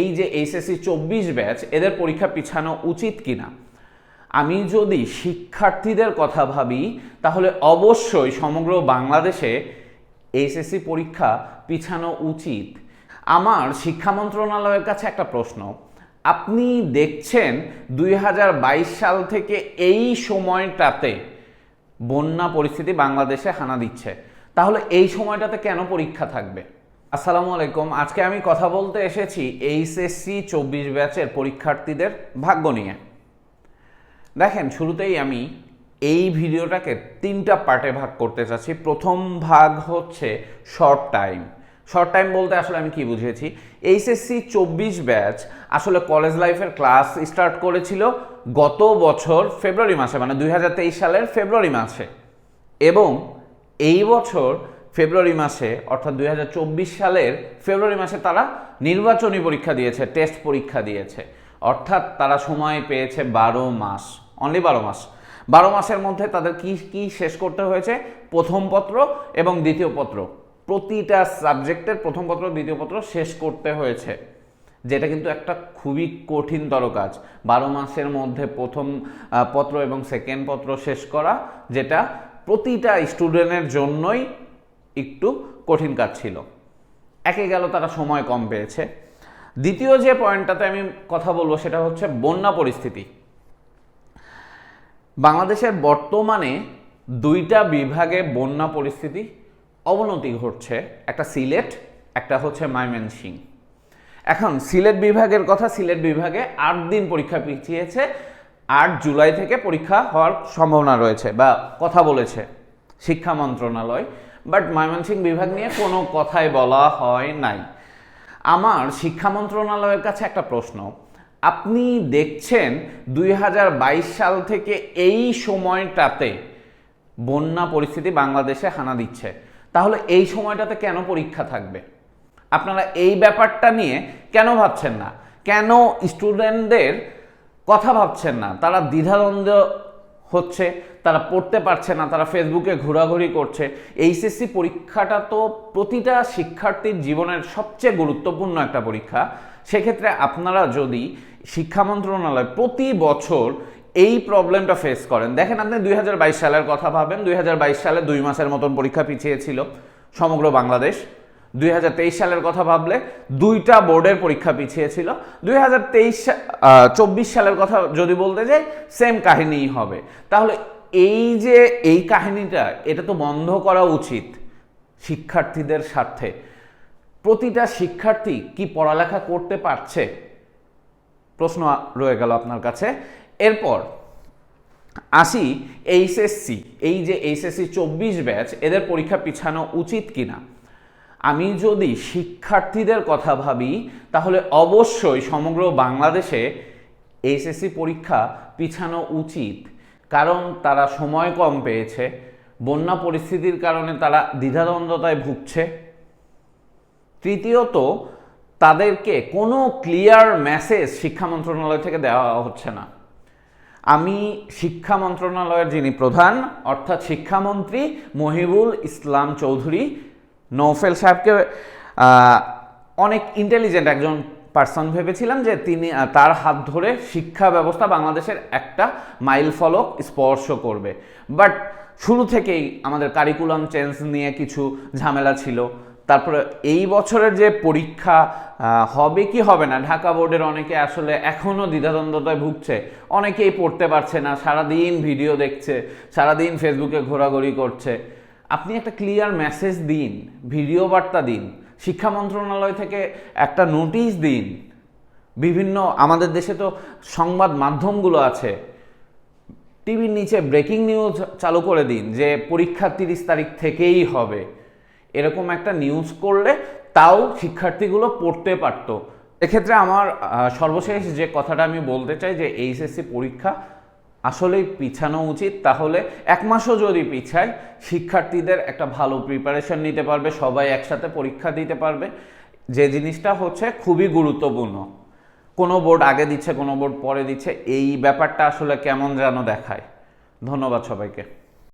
এই যে এইচএসসি চব্বিশ ব্যাচ, এদের পরীক্ষা পিছানো উচিত কিনা? আমি যদি শিক্ষার্থীদের কথা ভাবি, তাহলে অবশ্যই সমগ্র বাংলাদেশে এইচএসসি পরীক্ষা পিছানো উচিত। আমার শিক্ষা মন্ত্রণালয়ের কাছে একটা প্রশ্ন। আপনি দেখছেন দুই হাজার বাইশ সাল থেকে এই সময়টাতে বন্যা পরিস্থিতি বাংলাদেশে হানা দিচ্ছে। তাহলে এই সময়টাতে কেন পরীক্ষা থাকবে? আসসালামু আলাইকুম। আজকে আমি কথা বলতে এসেছি এইচএসসি চব্বিশ ব্যাচের পরীক্ষার্থীদের ভাগ্য নিয়ে। দেখেন, শুরুতেই আমি এই ভিডিওটাকে তিনটা পার্টে ভাগ করতে চাচ্ছি। প্রথম ভাগ হচ্ছে শর্ট টাইম শর্ট টাইম বলতে আসলে আমি কি বুঝিয়েছি? এইচএসসি চব্বিশ ব্যাচ আসলে কলেজ লাইফের ক্লাস স্টার্ট করেছিল গত বছর ফেব্রুয়ারি মাসে মানে দু হাজার তেইশ সালের ফেব্রুয়ারি মাসে। এবং এই বছর ফেব্রুয়ারি মাসে, অর্থাৎ দুই হাজার চব্বিশ সালের ফেব্রুয়ারি মাসে তারা নির্বাচনী পরীক্ষা দিয়েছে টেস্ট পরীক্ষা দিয়েছে। অর্থাৎ তারা সময় পেয়েছে বারো মাস অনলি বারো মাস। বারো মাসের মধ্যে তাদের কি কি শেষ করতে হয়েছে? প্রথম পত্র এবং দ্বিতীয় পত্র। প্রতিটা সাবজেক্টের প্রথম পত্র, দ্বিতীয় পত্র শেষ করতে হয়েছে। যেটা কিন্তু একটা খুবই কঠিনতর কাজ। বারো মাসের মধ্যে প্রথম পত্র এবং সেকেন্ড পত্র শেষ করা, যেটা প্রতিটা স্টুডেন্টের জন্যই একটু কঠিন কাজ ছিল। একে গেল তারা সময় কম পেয়েছে। দ্বিতীয় যে পয়েন্টটাতে আমি কথা বলব সেটা হচ্ছে বন্যা পরিস্থিতি। বাংলাদেশের বর্তমানে দুইটা বিভাগে বন্যা পরিস্থিতি অবনতি ঘটছে। একটা সিলেট, একটা হচ্ছে ময়মনসিং। এখন সিলেট বিভাগের কথা, সিলেট বিভাগে আট দিন পরীক্ষা পিছিয়েছে। আট জুলাই থেকে পরীক্ষা হওয়ার সম্ভাবনা রয়েছে বা কথা বলেছে শিক্ষা মন্ত্রণালয়। বাট ময়মনসিংহ বিভাগ নিয়ে কোনো কথাই বলা হয় নাই। আমার শিক্ষা মন্ত্রণালয়ের কাছে একটা প্রশ্ন। আপনি দেখছেন দুই হাজার বাইশ সাল থেকে এই সময়টাতে বন্যা পরিস্থিতি বাংলাদেশে হানা দিচ্ছে। তাহলে এই সময়টাতে কেন পরীক্ষা থাকবে? আপনারা এই ব্যাপারটা নিয়ে কেন ভাবছেন না? কেন স্টুডেন্টদের কথা ভাবছেন না? তারা দ্বিধাদ্বন্দ্ব হচ্ছে, তারা পড়তে পারছে না, তারা ফেসবুকে ঘোরাঘুরি করছে। এইচএসসি পরীক্ষাটা তো প্রতিটা শিক্ষার্থীর জীবনের সবচেয়ে গুরুত্বপূর্ণ একটা পরীক্ষা। সেক্ষেত্রে আপনারা যদি শিক্ষা মন্ত্রণালয় প্রতি বছর এই প্রবলেমটা ফেস করেন, দেখেন আপনি দুই হাজার বাইশ সালের কথা ভাবেন, দুই হাজার বাইশ সালে দুই মাসের মতন পরীক্ষা পিছিয়েছিল সমগ্র বাংলাদেশ। দুই হাজার তেইশ সালের কথা ভাবলে দুইটা বোর্ডের পরীক্ষা পিছিয়ে ছিল দুই হাজার চব্বিশ সালের কথা যদি বলতে যাই সেম কাহিনীই হবে। তাহলে এই যে এই কাহিনীটা, এটা তো বন্ধ করা উচিত শিক্ষার্থীদের স্বার্থে। প্রতিটা শিক্ষার্থী কি পড়ালেখা করতে পারছে? প্রশ্ন রয়ে গেল আপনার কাছে। এরপর আসি এইচএসসি। এই যে এইচএসসি চব্বিশ ব্যাচ, এদের পরীক্ষা পিছানো উচিত কিনা? আমি যদি শিক্ষার্থীদের কথা ভাবি, তাহলে অবশ্যই সমগ্র বাংলাদেশে এইচএসসি পরীক্ষা পিছানো উচিত। কারণ তারা সময় কম পেয়েছে। বন্যা পরিস্থিতির কারণে তারা দ্বিধাদ্বন্দ্বতায় ভুগছে। তৃতীয়ত, তাদেরকে কোনো ক্লিয়ার মেসেজ শিক্ষা মন্ত্রণালয় থেকে দেওয়া হচ্ছে না। আমি শিক্ষা মন্ত্রণালয়ের যিনি প্রধান, অর্থাৎ শিক্ষামন্ত্রী মহিবুল ইসলাম চৌধুরী নৌফেল সাহেবকে অনেক ইন্টেলিজেন্ট একজন পার্সন ভেবেছিলাম যে তিনি তার হাত ধরে শিক্ষা ব্যবস্থা বাংলাদেশের একটা মাইল ফলক স্পর্শ করবে। বাট শুরু থেকেই আমাদের কারিকুলাম চেঞ্জ নিয়ে কিছু ঝামেলা ছিল। তারপরে এই বছরের যে পরীক্ষা হবে কি হবে না, ঢাকা বোর্ডের অনেকে আসলে এখনও দ্বিধাদ্বন্দ্বতায় ভুগছে। অনেকেই পড়তে পারছে না, সারাদিন ভিডিও দেখছে, সারাদিন ফেসবুকে ঘোরাঘুরি করছে। আপনি একটা ক্লিয়ার মেসেজ দিন ভিডিও বার্তা দিন, শিক্ষা মন্ত্রণালয় থেকে একটা নোটিশ দিন। বিভিন্ন, আমাদের দেশে তো সংবাদ মাধ্যমগুলো আছে। টিভির নিচে ব্রেকিং নিউজ চালু করে দিন যে পরীক্ষা তিরিশ তারিখ থেকেই হবে। এরকম একটা নিউজ করলে তাও শিক্ষার্থীগুলো পড়তে পারতো। এক্ষেত্রে আমার সর্বশেষ যে কথাটা আমি বলতে চাই যে এইচএসসি পরীক্ষা আসলেই পিছানো উচিত। তাহলে এক মাসও যদি পিছায়, শিক্ষার্থীদের একটা ভালো প্রিপারেশন নিতে পারবে, সবাই একসাথে পরীক্ষা দিতে পারবে। যে জিনিসটা হচ্ছে খুবই গুরুত্বপূর্ণ। কোনো বোর্ড আগে দিচ্ছে, কোনো বোর্ড পরে দিচ্ছে, এই ব্যাপারটা আসলে কেমন যেন দেখায়। ধন্যবাদ সবাইকে।